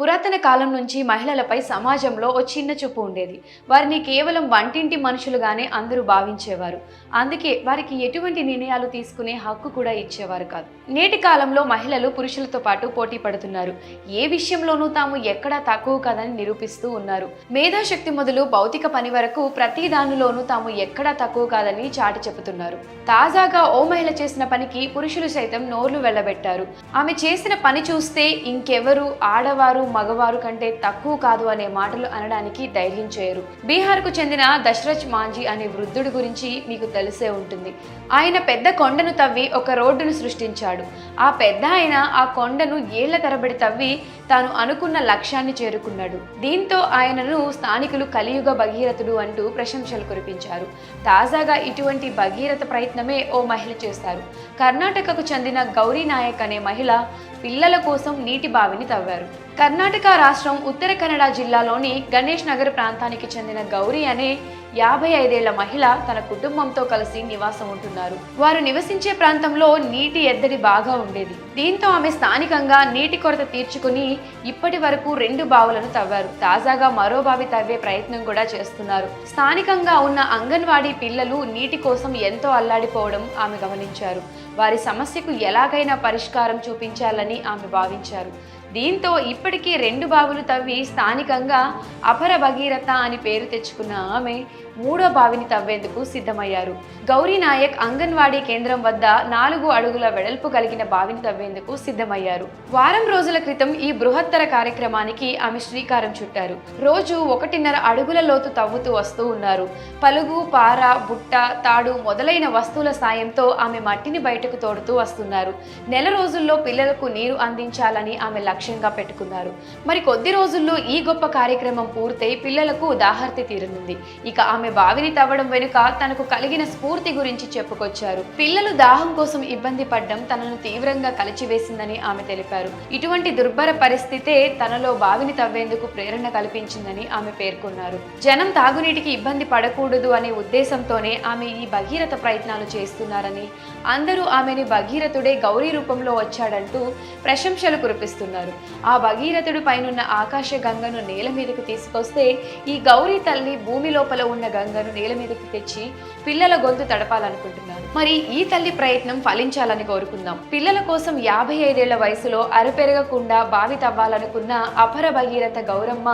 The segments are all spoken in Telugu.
పురాతన కాలం నుంచి మహిళలపై సమాజంలో ఓ చిన్న చూపు ఉండేది. వారిని కేవలం వంటింటి మనుషులుగానే అందరూ భావించేవారు. అందుకే వారికి ఎటువంటి నిర్ణయాలు తీసుకునే హక్కు కూడా ఇచ్చేవారు కాదు. నేటి కాలంలో మహిళలు పురుషులతో పాటు పోటీ పడుతున్నారు. ఏ విషయంలోనూ తాము ఎక్కడా తక్కువ కాదని నిరూపిస్తూ ఉన్నారు. మేధాశక్తి మొదలు భౌతిక పని వరకు ప్రతి దానిలోనూ తాము ఎక్కడా తక్కువ కాదని చాటి చెబుతున్నారు. తాజాగా ఓ మహిళ చేసిన పనికి పురుషులు సైతం నోర్లు వెళ్ళబెట్టారు. ఆమె చేసిన పని చూస్తే ఇంకెవరు ఆడవారు మగవారు కంటే తక్కువ కాదు అనే మాటలు అనడానికి ధైర్యం చేయరు. బీహార్కు చెందిన దశరథ్ మాంజీ అనే వృద్ధుడి గురించి మీకు తెలిసే ఉంటుంది. ఆయన పెద్ద కొండను తవ్వి ఒక రోడ్డును సృష్టించాడు. ఆ పెద్ద ఆయన ఆ కొండను ఏళ్ళ తరబడి తవ్వి తాను అనుకున్న లక్ష్యాన్ని చేరుకున్నాడు. దీంతో ఆయనను స్థానికులు కలియుగ భగీరథుడు అంటూ ప్రశంసలు కురిపించారు. తాజాగా ఇటువంటి భగీరథ ప్రయత్నమే ఓ మహిళ చేస్తారు కర్ణాటకకు చెందిన గౌరీ నాయక్ అనే మహిళ పిల్లల కోసం నీటి బావిని తవ్వారు. కర్ణాటక కర్ణాటక రాష్ట్రం ఉత్తర కన్నడ జిల్లాలోని గణేష్ నగర్ ప్రాంతానికి చెందిన గౌరీ అనే యాభై ఐదేళ్ళ మహిళ తన కుటుంబంతో కలిసి నివాసం ఉంటున్నారు. వారు నివసించే ప్రాంతంలో నీటి ఎద్దడి బాగా ఉండేది. దీంతో ఆమె స్థానికంగా నీటి కొరత తీర్చుకుని ఇప్పటి వరకు రెండు బావులను తవ్వారు. తాజాగా మరో బావి తవ్వే ప్రయత్నం కూడా చేస్తున్నారు. స్థానికంగా ఉన్న అంగన్వాడీ పిల్లలు నీటి కోసం ఎంతో అల్లాడిపోవడం ఆమె గమనించారు. వారి సమస్యకు ఎలాగైనా పరిష్కారం చూపించాలని ఆమె భావించారు. దీంతో ఇప్పటికీ రెండు బావులు తవ్వి స్థానికంగా అపర భగీరథ అని పేరు తెచ్చుకున్న ఆమె మూడో బావిని తవ్వేందుకు సిద్ధమయ్యారు. గౌరీ నాయక్ అంగన్వాడీ కేంద్రం వద్ద నాలుగు అడుగుల వెడల్పు కలిగిన బావిని తవ్వేందుకు సిద్ధమయ్యారు. వారం రోజుల క్రితం ఈ బృహత్తర కార్యక్రమానికి ఆమె శ్రీకారం చుట్టారు. రోజు ఒకటిన్నర అడుగుల లోతు తవ్వుతూ వస్తూ ఉన్నారు. పలుగు పార బుట్ట తాడు మొదలైన వస్తువుల సాయంతో ఆమె మట్టిని బయటకు తోడుతూ వస్తున్నారు. నెల రోజుల్లో పిల్లలకు నీరు అందించాలని ఆమె లక్ష్యంగా పెట్టుకున్నారు. మరి కొద్ది రోజుల్లో ఈ గొప్ప కార్యక్రమం పూర్తయి పిల్లలకు దాహర్తి తీరనుంది. ఇక ఆమె ఆమె బావిని తవ్వడం వెనుక తనకు కలిగిన స్ఫూర్తి గురించి చెప్పుకొచ్చారు. పిల్లలు దాహం కోసం ఇబ్బంది పడ్డం తనను తీవ్రంగా కలిచివేసిందని ఆమె తెలిపారు. ఇటువంటి దుర్భర పరిస్థితే తనలో బావిని తవ్వేందుకు ప్రేరణ కల్పించిందని ఆమె పేర్కొన్నారు. జనం తాగునీటికి ఇబ్బంది పడకూడదు అనే ఉద్దేశంతోనే ఆమె ఈ భగీరథ ప్రయత్నాలు చేస్తున్నారని అందరూ ఆమెని భగీరథుడే గౌరీ రూపంలో వచ్చాడంటూ ప్రశంసలు కురిపిస్తున్నారు. ఆ భగీరథుడి పైనున్న ఆకాశ గంగను నేల మీదకు తీసుకొస్తే ఈ గౌరీ తల్లి భూమి లోపల ఉన్న గంగను నేల మీదకి తెచ్చి పిల్లల గొంతు తడపాలనుకుంటున్నారు మరి ఈ తల్లి ప్రయత్నం ఫలించాలని కోరుకుందాం. పిల్లల కోసం యాభై ఐదేళ్ళ వయసులో అరపెరగకుండా బావి తవ్వాలనుకున్న అపర భగీరథ గౌరమ్మ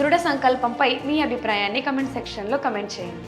దృఢ సంకల్పంపై మీ అభిప్రాయాన్ని కమెంట్ సెక్షన్లో కమెంట్ చేయండి.